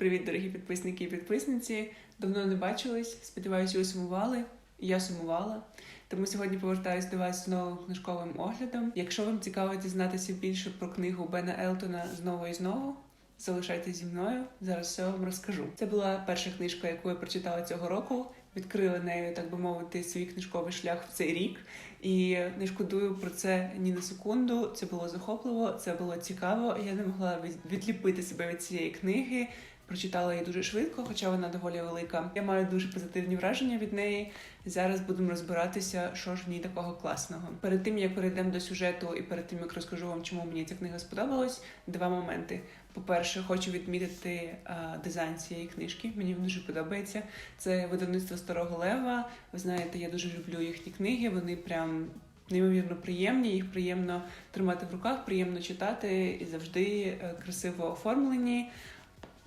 Привіт, дорогі підписники і підписниці. Давно не бачились. Сподіваюся, ви сумували. Я сумувала. Тому сьогодні повертаюсь до вас з новим книжковим оглядом. Якщо вам цікаво дізнатися більше про книгу Бена Елтона знову і знову, залишайтесь зі мною. Зараз все вам розкажу. Це була перша книжка, яку я прочитала цього року. Відкрила нею, так би мовити, свій книжковий шлях в цей рік. І не шкодую про це ні на секунду. Це було захопливо, це було цікаво. Я не могла від- відліпити себе від цієї книги. Прочитала її дуже швидко, хоча вона доволі велика. Я маю дуже позитивні враження від неї. Зараз будемо розбиратися, що ж в ній такого класного. Перед тим як перейдемо до сюжету і перед тим як розкажу вам, чому мені ця книга сподобалась, два моменти. По-перше, хочу відмітити а, дизайн цієї книжки. Мені дуже подобається. Це видавництво Старого Лева. Ви знаєте, я дуже люблю їхні книги. Вони прям неймовірно приємні. Їх приємно тримати в руках, приємно читати і завжди е, красиво оформлені.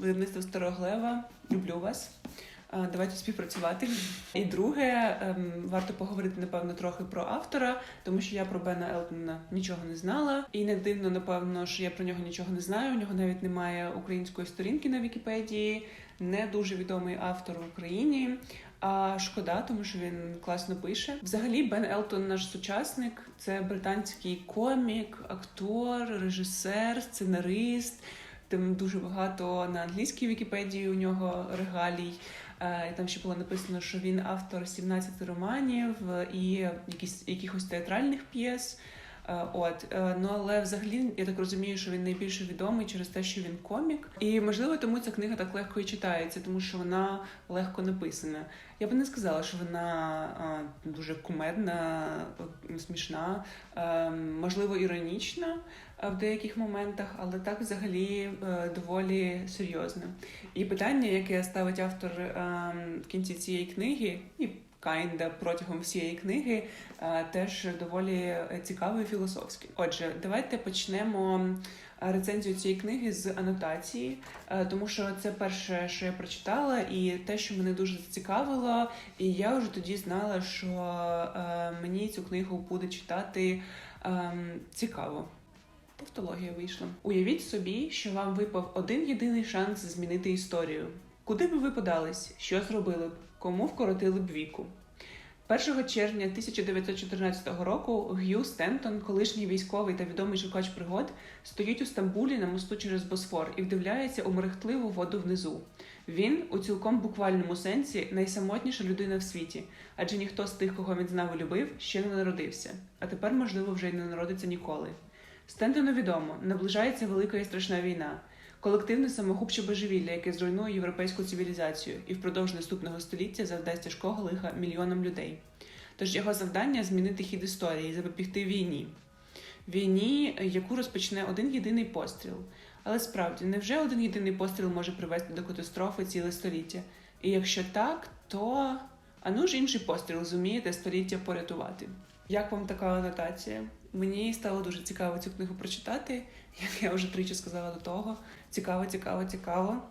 Видавництво Старого Лева. Люблю вас. Давайте співпрацювати. І друге, ем, варто поговорити напевно трохи про автора, тому що я про Бена Елтона нічого не знала. І не дивно, напевно, що я про нього нічого не знаю. У нього навіть немає української сторінки на Вікіпедії, не дуже відомий автор в Україні. А шкода, тому що він класно пише. Взагалі, Бен Елтон, наш сучасник, це британський комік, актор, режисер, сценарист. Там дуже багато на англійській Вікіпедії у нього регалій. Е, Там ще було написано, що він автор 17 романів і якісь якихось театральних п'єс. Е, От е, ну але взагалі я так розумію, що він найбільше відомий через те, що він комік, і можливо тому ця книга так легко і читається, тому що вона легко написана. Я би не сказала, що вона е, дуже кумедна, смішна, можливо, іронічна в деяких моментах, але так взагалі доволі серйозна. І питання, яке ставить автор в кінці цієї книги, і Кайнда протягом всієї книги е, теж доволі цікаве і філософське. Отже, давайте почнемо е, рецензію цієї книги з анотації, е, тому що це перше, що я прочитала, і те, що мене дуже зацікавило, і я вже тоді знала, що мені цю книгу буде читати ем, цікаво. Тавтологія вийшла. Уявіть собі, що вам випав один єдиний шанс змінити історію. Куди б ви подались? Що зробили б? Кому вкоротили б віку? 1 червня 1914 року Г'ю Стентон, колишній військовий та відомий шукач пригод, стоїть у Стамбулі на мосту через Босфор і вдивляється у мерехтливу воду внизу. Він, у цілком буквальному сенсі, найсамотніша людина в світі, адже ніхто з тих, кого він знав і любив, ще не народився, а тепер, можливо, вже й не народиться ніколи. Стентону відомо, наближається велика і страшна війна. Колективне самогубче божевілля, яке зруйнує європейську цивілізацію і впродовж наступного століття завдасть тяжкого лиха мільйонам людей. Тож його завдання змінити хід історії, запобігти війні. Війні, яку розпочне один єдиний постріл. Але справді, невже один єдиний постріл може привести до катастрофи ціле століття? І якщо так, то а ну ж інший постріл зуміє століття порятувати. Як вам така анотація? Мені стало дуже цікаво цю книгу прочитати, як я вже тричі сказала до того. Цікаво, цікаво, цікаво.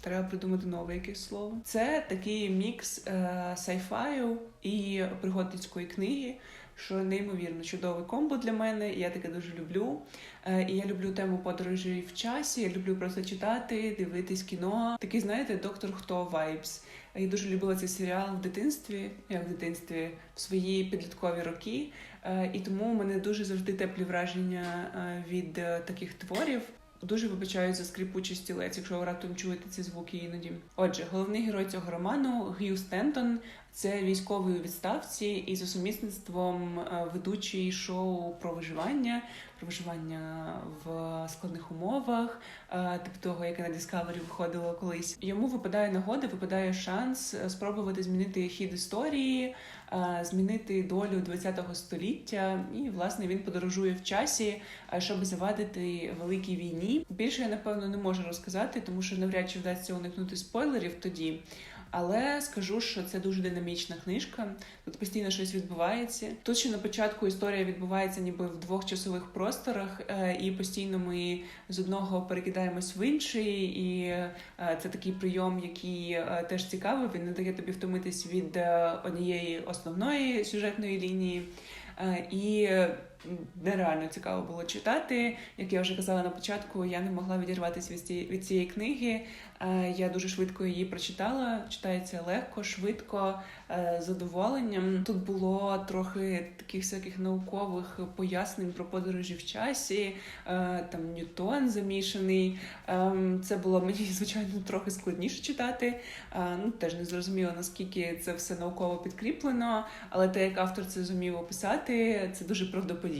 Треба придумати нове якесь слово. Це такий мікс е, сайфаю і пригодницької книги, що неймовірно чудовий комбо для мене. Я таке дуже люблю. Е, і я люблю тему подорожі в часі. Я люблю просто читати, дивитись кіно. Такий, знаєте, доктор Хто вайбс. Я дуже любила цей серіал в дитинстві, як в дитинстві, в свої підліткові роки. Е, І тому у мене дуже завжди теплі враження е, від е, таких творів. Дуже вибачаю за скрипучий стілець, якщо ви раптом чуєте ці звуки іноді. Отже, головний герой цього роману Г'ю Стентон. Це військовий у відставці і за сумісництвом е, ведучий шоу про виживання, про виживання в складних умовах, е, типу того, яке на Discovery виходило колись. Йому випадає нагода, випадає шанс е, спробувати змінити хід історії, змінити долю ХХ століття. І власне він подорожує в часі, щоб завадити великій війні. Більше я напевно не можу розказати, тому що навряд чи вдасться уникнути спойлерів тоді. Але скажу, що це дуже динамічна книжка. Тут постійно щось відбувається. Тут ще на початку історія відбувається ніби в двох часових просторах, е, і постійно ми з одного перекидаємось в інший. І е, це такий прийом, який е, теж цікавий. Він не дає тобі втомитись від однієї основної сюжетної лінії. І нереально цікаво було читати. Як я вже казала на початку, я не могла відірватися від цієї, книги. Е, Я дуже швидко її прочитала. Читається легко, швидко, е, з задоволенням. Тут було трохи таких всяких наукових пояснень про подорожі в часі. е, Там Ньютон замішаний. Це було мені звичайно трохи складніше читати. Ну теж не зрозуміло наскільки це все науково підкріплено, але те, як автор це зумів описати, це дуже правдоподібно.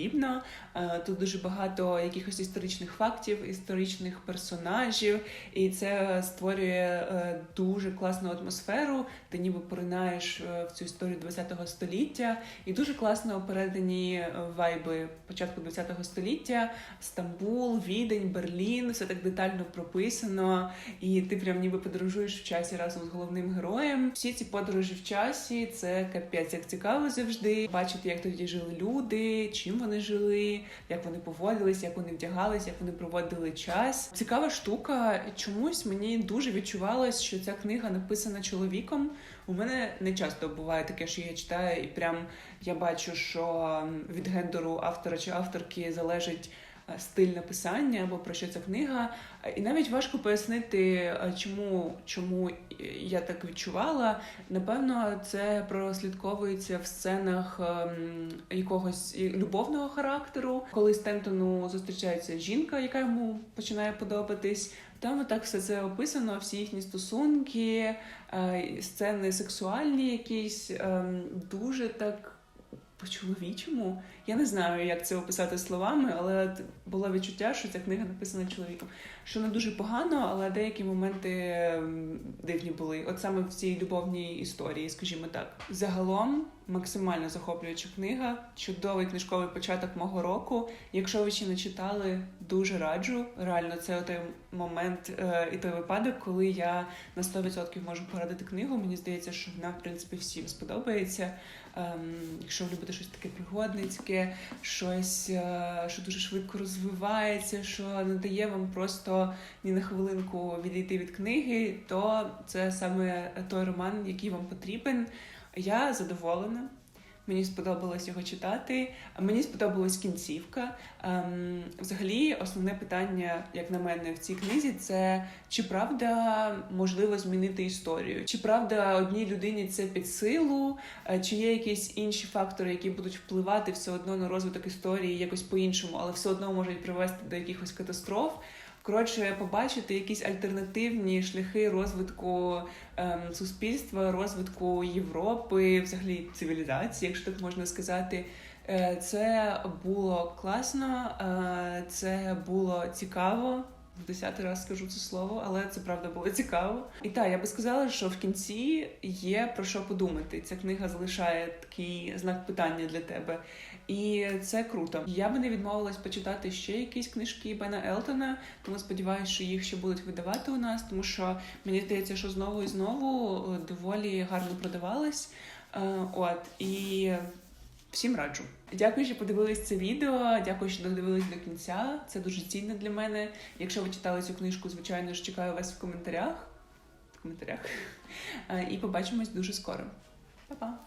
Е, Тут дуже багато якихось історичних фактів, історичних персонажів, і це створює е, дуже класну атмосферу. Ти ніби поринаєш е, в цю історію ХХ століття, і дуже класно передані вайби початку ХХ століття. Стамбул, Відень, Берлін, все так детально прописано, і ти прям ніби подорожуєш в часі разом з головним героєм. Всі ці подорожі в часі це капець, як цікаво завжди. Бачити, як тоді жили люди, чим вони жили, як вони поводились, як вони вдягались, як вони проводили час. Цікава штука. Чомусь мені дуже відчувалось, що ця книга написана чоловіком. У мене не часто буває таке, що я читаю, і прям я бачу, що від гендеру автора чи авторки залежить стиль написання або про що ця книга. І навіть важко пояснити, е, чому, чому я так відчувала. Напевно, це прослідковується в сценах ем, якогось любовного характеру, коли Стентону зустрічається жінка, яка йому починає подобатись. Там так все це описано, всі їхні стосунки, е, сцени сексуальні, якісь ем, дуже так по-чоловічому. Я не знаю, як це описати словами, але було відчуття, що ця книга написана чоловіком. Що не дуже погано, але деякі моменти дивні були. От саме в цій любовній історії, скажімо так. Загалом максимально захоплююча книга, чудовий книжковий початок мого року. Якщо ви ще не читали, дуже раджу. Реально, це той момент е, і той випадок, коли я на 100% можу порадити книгу. Мені здається, що вона в принципі всім сподобається. Ем, якщо ви любите щось таке пригодницьке, щось, е, що дуже швидко розвивається, що не дає вам просто ні на хвилинку відійти від книги, то це саме той роман, який вам потрібен. Я задоволена. Мені сподобалось його читати. Мені сподобалась кінцівка. Ем, взагалі, основне питання, як на мене, в цій книзі це чи правда можливо змінити історію? Чи правда одній людині це під силу, Е, чи є якісь інші фактори, які будуть впливати все одно на розвиток історії якось по-іншому, але все одно можуть привести до якихось катастроф. Коротше, побачити якісь альтернативні шляхи розвитку ем, суспільства, розвитку Європи, взагалі цивілізації, якщо так можна сказати. Е, Це було класно, е, це було цікаво. В десятий раз скажу це слово, але це правда було цікаво. І так, я би сказала, що в кінці є про що подумати. Ця книга залишає такий знак питання для тебе. І це круто. Я би не відмовилась почитати ще якісь книжки Бена Елтона, тому сподіваюся, що їх ще будуть видавати у нас, тому що мені здається, що знову і знову е, доволі гарно продавались. Е, От і всім раджу. Дякую, що подивились це відео. Дякую, що додивились до кінця. Це дуже цінно для мене. Якщо ви читали цю книжку, звичайно ж чекаю вас в коментарях. В коментарях. Е, І побачимось дуже скоро. Па-па!